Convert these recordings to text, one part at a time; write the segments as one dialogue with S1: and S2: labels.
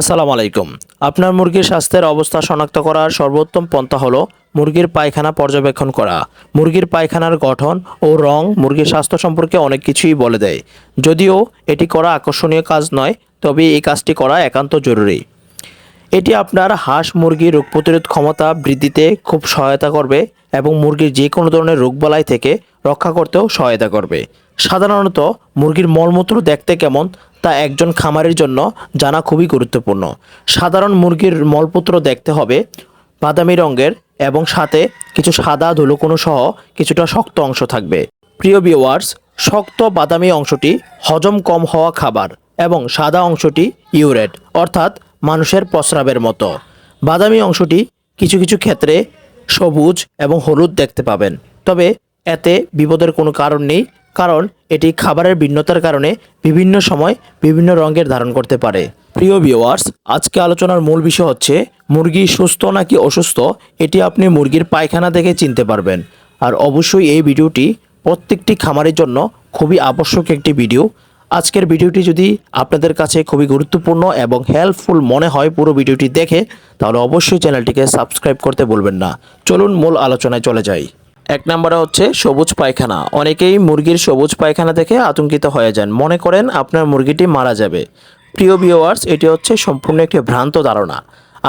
S1: আসসালামু আলাইকুম। আপনার মুরগির স্বাস্থ্যের অবস্থা শনাক্ত করার সর্বোত্তম পন্থা হলো মুরগির পায়খানা পর্যবেক্ষণ করা। মুরগির পায়খানার গঠন ও রং মুরগির স্বাস্থ্য সম্পর্কে অনেক কিছুই বলে দেয়। যদিও এটি করা আকর্ষণীয় কাজ নয়, তবে এই কাজটি করা একান্ত জরুরি। এটি আপনার হাঁস মুরগির রোগ প্রতিরোধ ক্ষমতা বৃদ্ধিতে খুব সহায়তা করবে এবং মুরগির যে কোনো ধরনের রোগবালাই থেকে রক্ষা করতেও সহায়তা করবে। সাধারণত মুরগির মলমূত্র দেখতে কেমন তা একজন খামারের জন্য জানা খুবই গুরুত্বপূর্ণ। সাধারণ মুরগির মলমূত্র দেখতে হবে বাদামি রঙের এবং সাথে কিছু সাদা ধুলোকোনো সহ কিছুটা শক্ত অংশ থাকবে। প্রিয় ভিউয়ার্স শক্ত বাদামি অংশটি হজম কম হওয়া খাবার এবং সাদা অংশটি ইউরেট, অর্থাৎ মানুষের প্রস্রাবের মতো। বাদামি অংশটি কিছু কিছু ক্ষেত্রে সবুজ এবং হলুদ দেখতে পাবেন। তবে এতে বিপদের কোনো কারণ নেই, কারণ এটি খাবারের ভিন্নতার কারণে বিভিন্ন সময় বিভিন্ন রঙের ধারণ করতে পারে। প্রিয় ভিউয়ার্স আজকে আলোচনার মূল বিষয় হচ্ছে, মুরগি সুস্থ নাকি অসুস্থ, এটি আপনি মুরগির পায়খানা দেখে চিনতে পারবেন। আর অবশ্যই এই ভিডিওটি প্রত্যেকটি খামারের জন্য খুবই আবশ্যক একটি ভিডিও। আজকের ভিডিওটি যদি আপনাদের কাছে খুবই গুরুত্বপূর্ণ এবং হেল্পফুল মনে হয় পুরো ভিডিওটি দেখে, তাহলে অবশ্যই চ্যানেলটিকে সাবস্ক্রাইব করতে বলবেন না। চলুন মূল আলোচনায় চলে যাই। এক নম্বরে হচ্ছে সবুজ পায়খানা। অনেকেই মুরগির সবুজ পায়খানা দেখে আতঙ্কিত হয়ে যান। মনে করেন আপনার মুরগিটি মারা যাবে। প্রিয় ভিউয়ার্স এটি হচ্ছে সম্পূর্ণ একটি ভ্রান্ত ধারণা।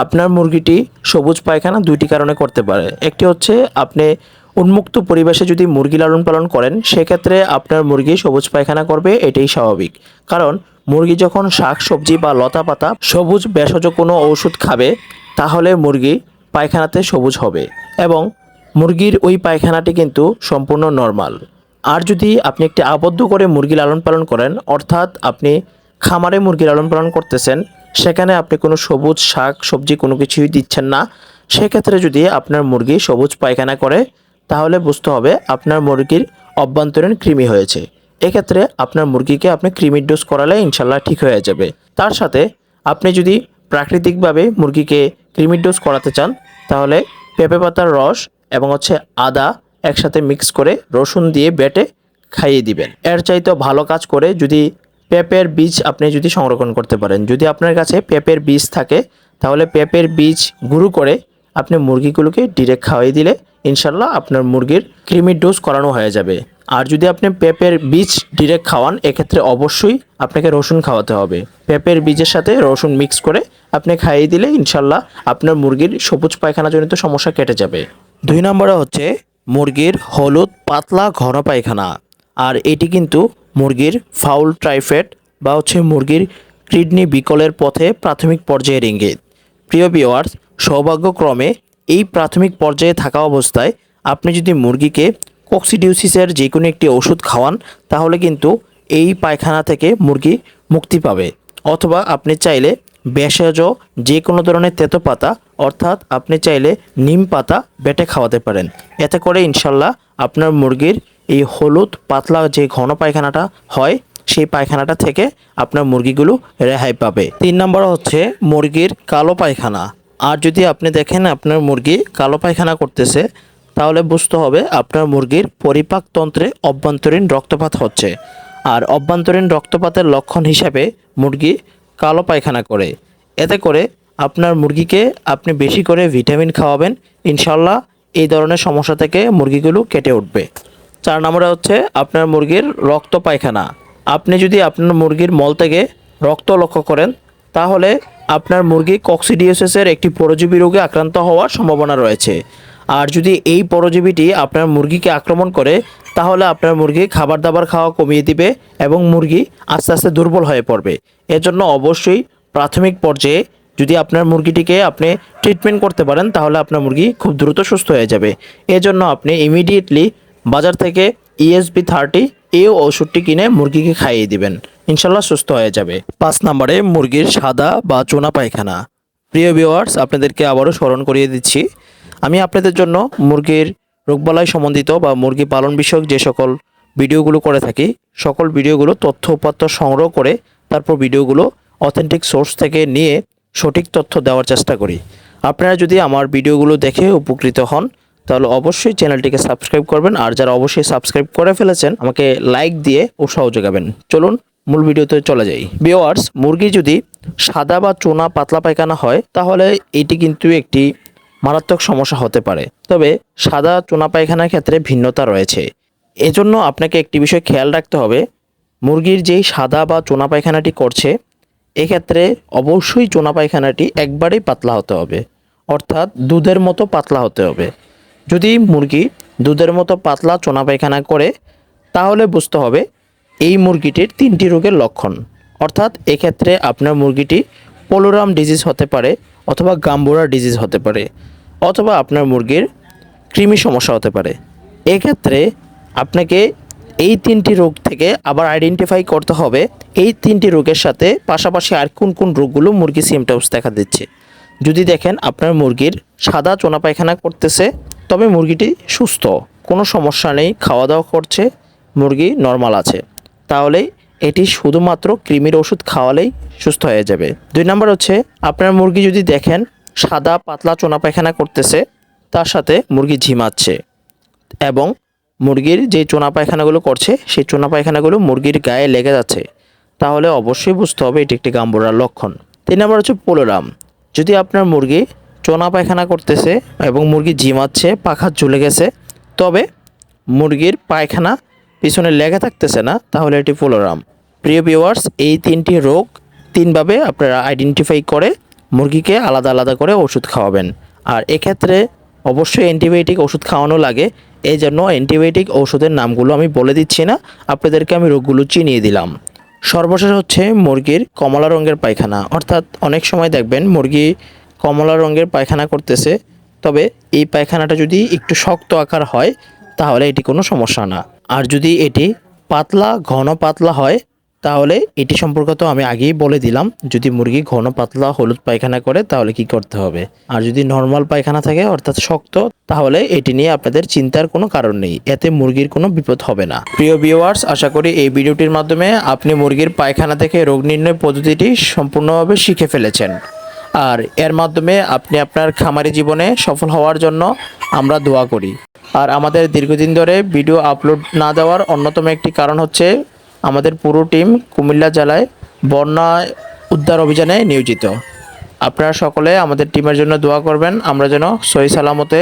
S1: আপনার মুরগিটি সবুজ পায়খানা দুইটি কারণে করতে পারে। একটি হচ্ছে আপনি উন্মুক্ত পরিবেশে যদি মুরগি লালন পালন করেন, সেক্ষেত্রে আপনার মুরগি সবুজ পায়খানা করবে, এটাই স্বাভাবিক। কারণ মুরগি যখন শাক, সবজি বা লতা পাতা, সবুজ ভেষজ কোনো ওষুধ খাবে, তাহলে মুরগি পায়খানাতে সবুজ হবে এবং মুরগির ওই পায়খানাটি কিন্তু সম্পূর্ণ নর্মাল। আর যদি আপনি একটি আবদ্ধ করে মুরগি লালন পালন করেন, অর্থাৎ আপনি খামারে মুরগি লালন পালন করতেছেন, সেখানে আপনি কোনো সবুজ শাক, সবজি কোনো কিছুই দিচ্ছেন না, সেক্ষেত্রে যদি আপনার মুরগি সবুজ পায়খানা করে তাহলে বুঝতে হবে আপনার মুরগির অভ্যন্তরীণ কৃমি হয়েছে। এক্ষেত্রে আপনার মুরগিকে আপনি কৃমির ডোজ করালে ইনশাল্লাহ ঠিক হয়ে যাবে। তার সাথে আপনি যদি প্রাকৃতিকভাবে মুরগিকে কৃমির ডোজ করাতে চান, তাহলে পেঁপে পাতার রস এবং হচ্ছে আদা একসাথে মিক্স করে রসুন দিয়ে বেটে খাইয়ে দিবেন। এর চাইতে ভালো কাজ করে যদি পেঁপের বীজ আপনি যদি সংরক্ষণ করতে পারেন, যদি আপনার কাছে পেঁপের বীজ থাকে, তাহলে পেঁপের বীজ গুঁড়ো করে আপনি মুরগিগুলোকে ডিরেক্ট খাওয়াই দিলে ইনশাল্লাহ আপনার মুরগির কৃমির ডোজ করানো হয়ে যাবে। আর যদি আপনি পেঁপের বীজ ডিরেক্ট খাওয়ান, এক্ষেত্রে অবশ্যই আপনাকে রসুন খাওয়াতে হবে। পেঁপের বীজের সাথে রসুন মিক্স করে আপনি খাইয়ে দিলে ইনশাল্লাহ আপনার মুরগির সবুজ পায়খানাজনিত সমস্যা কেটে যাবে। দুই নম্বরে হচ্ছে মুরগির হলুদ পাতলা ঘন পায়খানা। আর এটি কিন্তু মুরগির ফাউল ট্রাইফেট বা হচ্ছে মুরগির কিডনি বিকলের পথে প্রাথমিক পর্যায়ের ইঙ্গিত প্রিয় ভিওয়ার্স সৌভাগ্যক্রমে এই প্রাথমিক পর্যায়ে থাকা অবস্থায় আপনি যদি মুরগিকে কক্সিডিউসিসের যে কোনো একটি ওষুধ খাওয়ান, তাহলে কিন্তু এই পায়খানা থেকে মুরগি মুক্তি পাবে। অথবা আপনি চাইলে ভেষজ যে কোনো ধরনের তেতো পাতা অর্থাৎ আপনি চাইলে নিম পাতা বেটে খাওয়াতে পারেন। এতে করে ইনশাল্লাহ আপনার মুরগির এই হলুদ, পাতলা যে ঘন পায়খানাটা হয় সেই পায়খানাটা থেকে আপনার মুরগিগুলো রেহাই পাবে। তিন নম্বর হচ্ছে মুরগির কালো পায়খানা। আর যদি আপনি দেখেন আপনার মুরগি কালো পায়খানা করতেছে, তাহলে বুঝতে হবে আপনার মুরগির পরিপাকতন্ত্রে অভ্যন্তরীণ রক্তপাত হচ্ছে। আর অভ্যন্তরীণ রক্তপাতের লক্ষণ হিসাবে মুরগি কালো পায়খানা করে। এতে করে আপনার মুরগিকে আপনি বেশি করে ভিটামিন খাওয়াবেন। ইনশাল্লাহ এই ধরনের সমস্যা থেকে মুরগিগুলো কেটে উঠবে। চার নম্বরে হচ্ছে আপনার মুরগির রক্ত পায়খানা। আপনি যদি আপনার মুরগির মল থেকে রক্ত লক্ষ্য করেন, তাহলে আপনার মুরগি কক্সিডিওসিসের একটি পরজীবী রোগে আক্রান্ত হওয়ার সম্ভাবনা রয়েছে। আর যদি এই পরজীবীটি আপনার মুরগিকে আক্রমণ করে, তাহলে আপনার মুরগি খাবার দাবার খাওয়া কমিয়ে দিবে এবং মুরগি আস্তে আস্তে দুর্বল হয়ে পড়বে। এজন্য অবশ্যই প্রাথমিক পর্যায়ে যদি আপনার মুরগিটিকে আপনি ট্রিটমেন্ট করতে পারেন, তাহলে আপনার মুরগি খুব দ্রুত সুস্থ হয়ে যাবে। এজন্য আপনি ইমিডিয়েটলি বাজার থেকে E ইএসবি থার্টি এই ওষুধটি কিনে মুরগিকে খাইয়ে দিবেন। ইনশাল্লাহ সুস্থ হয়ে যাবে। পাঁচ নম্বরে, মুরগির সাদা বা চোনা পায়খানা। প্রিয় ভিওয়ার্স আপনাদেরকে আবারও স্মরণ করিয়ে দিচ্ছি, আমি আপনাদের জন্য মুরগির রোগবালাই সম্বন্ধিত বা মুরগি পালন বিষয়ক যে সকল ভিডিওগুলো করে থাকি, সকল ভিডিওগুলো তথ্য উপাত্ত সংগ্রহ করে তারপর ভিডিওগুলো অথেন্টিক সোর্স থেকে নিয়ে সঠিক তথ্য দেওয়ার চেষ্টা করি। আপনারা যদি আমার ভিডিওগুলো দেখে উপকৃত হন তাহলে অবশ্যই চ্যানেলটিকে সাবস্ক্রাইব করবেন। আর যারা অবশ্যই সাবস্ক্রাইব করে ফেলেছেন, আমাকে লাইক দিয়ে উৎসাহ যোগাবেন। চলুন, মূল ভিডিওতে চলে যাই। ভিওয়ার্স মুরগি যদি সাদা বা চোনা পাতলা পায়খানা হয়, তাহলে এটি কিন্তু একটি মারাত্মক সমস্যা হতে পারে। তবে সাদা চুনা পায়খানার ক্ষেত্রে ভিন্নতা রয়েছে। এজন্য আপনাকে একটি বিষয় খেয়াল রাখতে হবে, মুরগির যেই সাদা বা চোনা পায়খানাটি করছে, এক্ষেত্রে অবশ্যই চোনা পায়খানাটি একবারেই পাতলা হতে হবে। অর্থাৎ দুধের মতো পাতলা হতে হবে। যদি মুরগি দুধের মতো পাতলা চোনা পায়খানা করে, তাহলে বুঝতে হবে এই মুরগিটির তিনটি রোগের লক্ষণ। অর্থাৎ এক্ষেত্রে আপনার মুরগিটি পোলোরাম ডিজিজ হতে পারে অথবা গাম্বুরা ডিজিজ হতে পারে অথবা আপনার মুরগির কৃমি সমস্যা হতে পারে। এক্ষেত্রে আপনাকে এই তিনটি রোগ থেকে আবার আইডেন্টিফাই করতে হবে। এই তিনটি রোগের সাথে পাশাপাশি আর কোন কোন রোগগুলো মুরগি সিমটমস দেখা দিচ্ছে। যদি দেখেন আপনার মুরগির সাদা চোনা পায়খানা করতেছে তবে মুরগিটি সুস্থ, কোনো সমস্যা নেই খাওয়া দাওয়া করছে, মুরগি নর্মাল আছে। তাহলে এটি শুধুমাত্র কৃমির ওষুধ খাওয়ালেই সুস্থ হয়ে যাবে। দুই নম্বর হচ্ছে, আপনার মুরগি যদি দেখেন সাদা, পাতলা চোনা পায়খানা করতেছে, তার সাথে মুরগি ঝিমাচ্ছে এবং মুরগির যে চোনা পায়খানাগুলো করছে, সেই চোনা পায়খানাগুলো মুরগির গায়ে লেগে যাচ্ছে, তাহলে অবশ্যই বুঝতে হবে এটি একটি গাম্বুরার লক্ষণ। তিন নম্বর হচ্ছে পোলোরাম। যদি আপনার মুরগি চোনা পায়খানা করতেছে এবং মুরগি ঝিমাচ্ছে পাখা ঝুলে গেছে। তবে মুরগির পায়খানা পিছনে লেগে থাকতেছে না, তাহলে এটি পোলোরাম প্রিয় ভিউয়ার্স, এই তিনটি রোগ তিনভাবে আপনারা আইডেন্টিফাই করে মুরগিকে আলাদা আলাদা করে ওষুধ খাওয়াবেন। আর এক্ষেত্রে অবশ্যই অ্যান্টিবায়োটিক ওষুধ খাওয়ানো লাগে। এই জন্য অ্যান্টিবায়োটিক ওষুধের নামগুলো আমি বলে দিচ্ছি না, আপনাদেরকে আমি রোগগুলো চিনিয়ে দিলাম। সর্বশেষ হচ্ছে মুরগির কমলা রঙের পায়খানা। অর্থাৎ অনেক সময় দেখবেন মুরগি কমলা রঙের পায়খানা করতেছে, তবে এই পায়খানাটা যদি একটু শক্ত আকার হয়, তাহলে এটি কোনো সমস্যা না। আর যদি এটি পাতলা, ঘন পাতলা হয়, তাহলে এটি সম্পর্কে তো আমি আগেই বলে দিলাম, যদি মুরগি ঘন পাতলা হলুদ পায়খানা করে, তাহলে কি করতে হবে? আর যদি নর্মাল পায়খানা থাকে, অর্থাৎ শক্ত, তাহলে এটি নিয়ে আপনাদের চিন্তার কোনো কারণ নেই, এতে মুরগির কোনো বিপদ হবে না। প্রিয় ভিউয়ার্স আশা করি এই ভিডিওটির মাধ্যমে আপনি মুরগির পায়খানা থেকে রোগ নির্ণয় পদ্ধতিটি সম্পূর্ণভাবে শিখে ফেলেছেন। আর এর মাধ্যমে আপনি আপনার খামারি জীবনে সফল হওয়ার জন্য আমরা দোয়া করি। আর আমাদের দীর্ঘদিন ধরে ভিডিও আপলোড না দেওয়ার অন্যতম একটি কারণ হচ্ছে আমাদের পুরো টিম কুমিল্লা জেলায় বন্যা উদ্ধার অভিযানে নিয়োজিত। আপনারা সকলে আমাদের টিমের জন্য দোয়া করবেন, আমরা যেন সহি সালামতে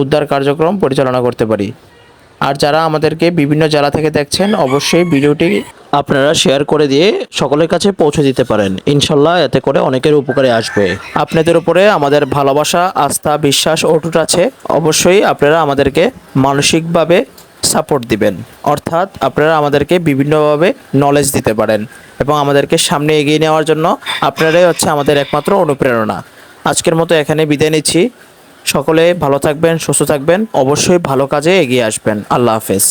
S1: উদ্ধার কার্যক্রম পরিচালনা করতে পারি। আর যারা আমাদেরকে বিভিন্ন জেলা থেকে দেখছেন, অবশ্যই ভিডিওটি আপনারা শেয়ার করে দিয়ে সকলের কাছে পৌঁছে দিতে পারেন। ইনশাল্লাহ এতে করে অনেকের উপকারে আসবে। আপনাদের উপরে আমাদের ভালোবাসা, আস্থা, বিশ্বাস অটুট আছে। অবশ্যই আপনারা আমাদেরকে মানসিকভাবে সাপোর্ট দিবেন। অর্থাৎ আপনারা আমাদেরকে বিভিন্নভাবে নলেজ দিতে পারেন এবং আমাদেরকে সামনে এগিয়ে নেওয়ার জন্য আপনারাই হচ্ছে আমাদের একমাত্র অনুপ্রেরণা। আজকের মতো এখানে বিদায় নিচ্ছি। সকলে ভালো থাকবেন, সুস্থ থাকবেন। অবশ্যই ভালো কাজে এগিয়ে আসবেন। আল্লাহ হাফেজ।